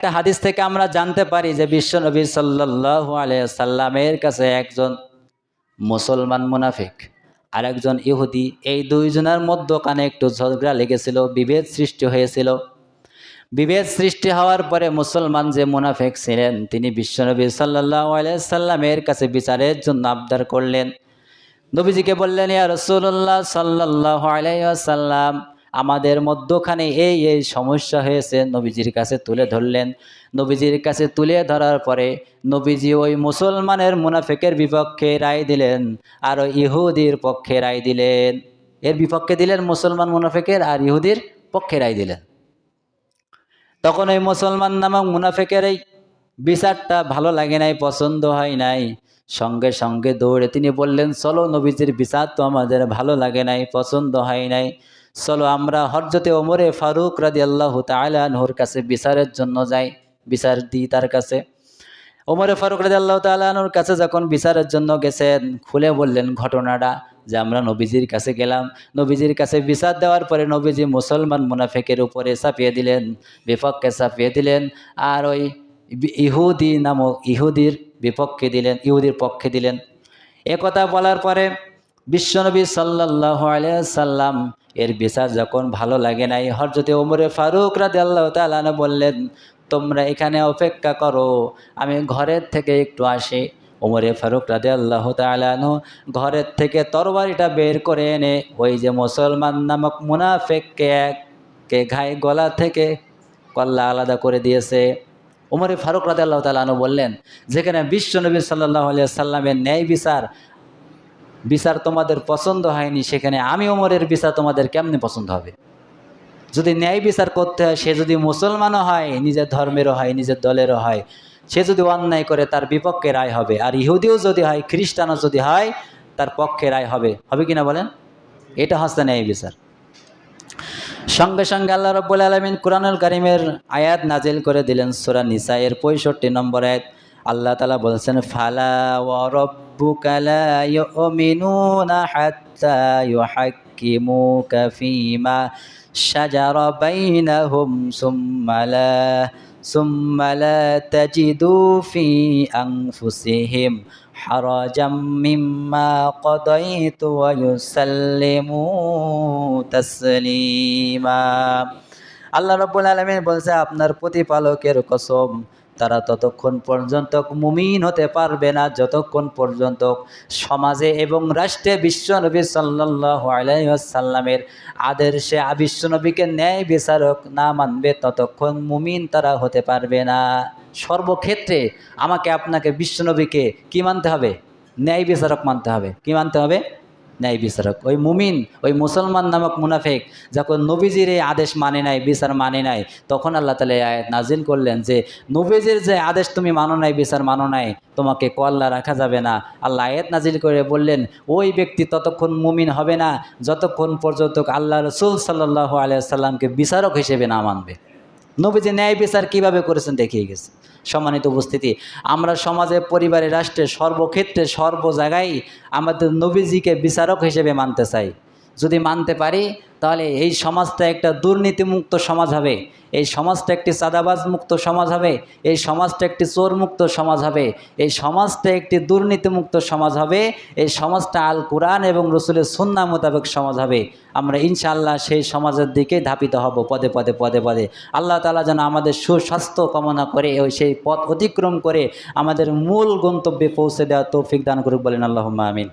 একটা হাদিস থেকে আমরা জানতে পারি যে বিশ্বনবী সাল্লাল্লাহু আলাইহি সাল্লামের কাছে একজন মুসলমান মুনাফিক আর একজন ইহুদি, এই দুইজনের মধ্যখানে একটু ঝগড়া লেগেছিল, বিভেদ সৃষ্টি হয়েছিল। বিভেদ সৃষ্টি হওয়ার পরে মুসলমান যে মুনাফেক ছিলেন, তিনি বিশ্বনবী সাল্লাহ সাল্লামের কাছে বিচারের জন্য আবদার করলেন। নবীজিকে বললেন, ইয়া রসুল্লাহ সাল্লাহ আলাইসাল্লাম আমাদের মধ্যখানে এই এই সমস্যা হয়েছে। নবীজির কাছে তুলে ধরলেন। নবীজির কাছে তুলে ধরার পরে নবীজি ওই মুসলমানের মুনাফেকের বিপক্ষে রায় দিলেন আর ইহুদির পক্ষে রায় দিলেন। এর বিপক্ষে দিলেন মুসলমান মুনাফেকের আর ইহুদির পক্ষে রায় দিলেন। তখন ওই মুসলমান নামক মুনাফেকের এই বিচারটা ভালো লাগে নাই, পছন্দ হয় নাই। সঙ্গে সঙ্গে দৌড়ে তিনি বললেন, চলো নবীজির বিচার তো আমাদের ভালো লাগে নাই, পছন্দ হয় নাই। চলো আমরা হরজতে ওমরে ফারুক রাদি আল্লাহ তালানহুর কাছে বিচারের জন্য যাই, বিচার দিই তার কাছে। ওমরে ফারুক রাজি আল্লাহ তালানুর কাছে যখন বিচারের জন্য গেছেন, খুলে বললেন ঘটনাটা যে আমরা নবীজির কাছে গেলাম। নবীজির কাছে বিচার দেওয়ার পরে নবীজি মুসলমান মুনাফেকের উপরে চাপিয়ে দিলেন, বিপক্ষে চাপিয়ে দিলেন আর ওই ইহুদি নামক ইহুদির বিপক্ষে দিলেন, ইহুদির পক্ষে দিলেন। একথা বলার পরে বিশ্বনবী সাল্লাহ সাল্লাম এর বিচার যখন ভালো লাগে নাই হরজতে ওমরে ফারুক রাজি আল্লাহ তালানা বললেন, তোমরা এখানে অপেক্ষা করো, আমি ঘরের থেকে একটু আসি। ওমরে ফারুক রাদে আল্লাহ তালানো ঘরের থেকে তরবারিটা বের করে এনে, ওই যে মুসলমান নামক মুনাফেককে কে ঘাই গলা থেকে কল্লা আলাদা করে দিয়েছে। ওমরে ফারুক রাদে আল্লাহ তালানো বললেন, যেখানে বিশ্বনবী সাল্লাহ আলিয়া সাল্লামের ন্যায় বিচার বিচার তোমাদের পছন্দ হয়নি, সেখানে আমি ওমরের বিচার তোমাদের কেমনে পছন্দ হবে? যদি ন্যায় বিচার করতে হয়, সে যদি মুসলমানও হয়, নিজের ধর্মেরও হয়, নিজের দলেরও হয়, সে যদি অন্যায় করে, তার বিপক্ষে রায় হবে। আর ইহুদিও যদি হয়, খ্রিস্টানও যদি হয়, তার পক্ষে রায় হবে। হবে কিনা বলেন? এটা হচ্ছে ন্যায় বিচার। সঙ্গে সঙ্গে আল্লাহ রব্বুল আলমিন কোরআনুল করিমের আয়াত নাজিল করে দিলেন সুরা নিসা এর পঁয়ষট্টি নম্বর আয়াত। আল্লাহ তালা বলছেন, ফালা ও রব্বুকালা ইউমিনুনা হাত্তা ইউহাক্কিমুকা ফীমা শাজারা বাইনাহুম সুম্মা লা সুম্মা লা তাজিদু ফি আনফুসিহিম হারাজাম মিম্মা কদাইতু ওয়া ইউসাল্লিমু তাসলিমা। আল্লাহ রব্বুল আলমিন বলছে, আপনার প্রতিপালকের কসম তারা ততক্ষণ পর্যন্ত মুমিন হতে পারবে না, যতক্ষণ পর্যন্ত সমাজে এবং রাষ্ট্রে বিশ্বনবী সাল্লাহ আলাইসাল্লামের আদর্শে বিশ্বনবীকে ন্যায় বিচারক না মানবে, ততক্ষণ মুমিন তারা হতে পারবে না। সর্বক্ষেত্রে আমাকে, আপনাকে বিশ্বনবীকে কি মানতে হবে? ন্যায় বিচারক মানতে হবে। কি মানতে হবে? ন্যায় বিচারক। ওই মুমিন, ওই মুসলমান নামক মুনাফেক যখন নবীজির এই আদেশ মানে নাই, বিচার মানে নাই, তখন আল্লাহ তালা আয়াত নাজিল করলেন যে, নবীজির যে আদেশ তুমি মানো নাই, বিচার মানো নাই, তোমাকে কল্লা রাখা যাবে না। আল্লাহ আয়াত নাজিল করে বললেন, ওই ব্যক্তি ততক্ষণ মুমিন হবে না, যতক্ষণ পর্যন্ত আল্লাহ রসুল সাল্লাহ আলিয়া সাল্লামকে বিচারক হিসেবে না মানবে। নবীজি ন্যায় বিচার কীভাবে করেছেন দেখিয়ে গেছে। সম্মানিত উপস্থিতি, আমরা সমাজে, পরিবারে, রাষ্ট্রে সর্বক্ষেত্রে সর্ব জায়গায় আমাদের নবীজিকে বিচারক হিসেবে মানতে চাই। যদি মানতে পারি, তাহলে এই সমাজটা একটা দুর্নীতিমুক্ত সমাজ হবে। এই সমাজটা একটি চাঁদাবাজ মুক্ত সমাজ হবে। এই সমাজটা একটি চোর মুক্ত সমাজ হবে। এই সমাজটা একটি দুর্নীতিমুক্ত সমাজ হবে। এই সমাজটা আল কোরআন এবং রসুলের সন্না মোতাবেক সমাজ হবে। আমরা ইনশাআল্লাহ সেই সমাজের দিকে ধাপিত হব পদে পদে পদে পদে। আল্লাহ তালা যেন আমাদের সুস্বাস্থ্য কামনা করে ওই সেই পথ অতিক্রম করে আমাদের মূল গন্তব্যে পৌঁছে দেওয়া তৌফিক দান করুক বলেন আল্লাহ আমিন।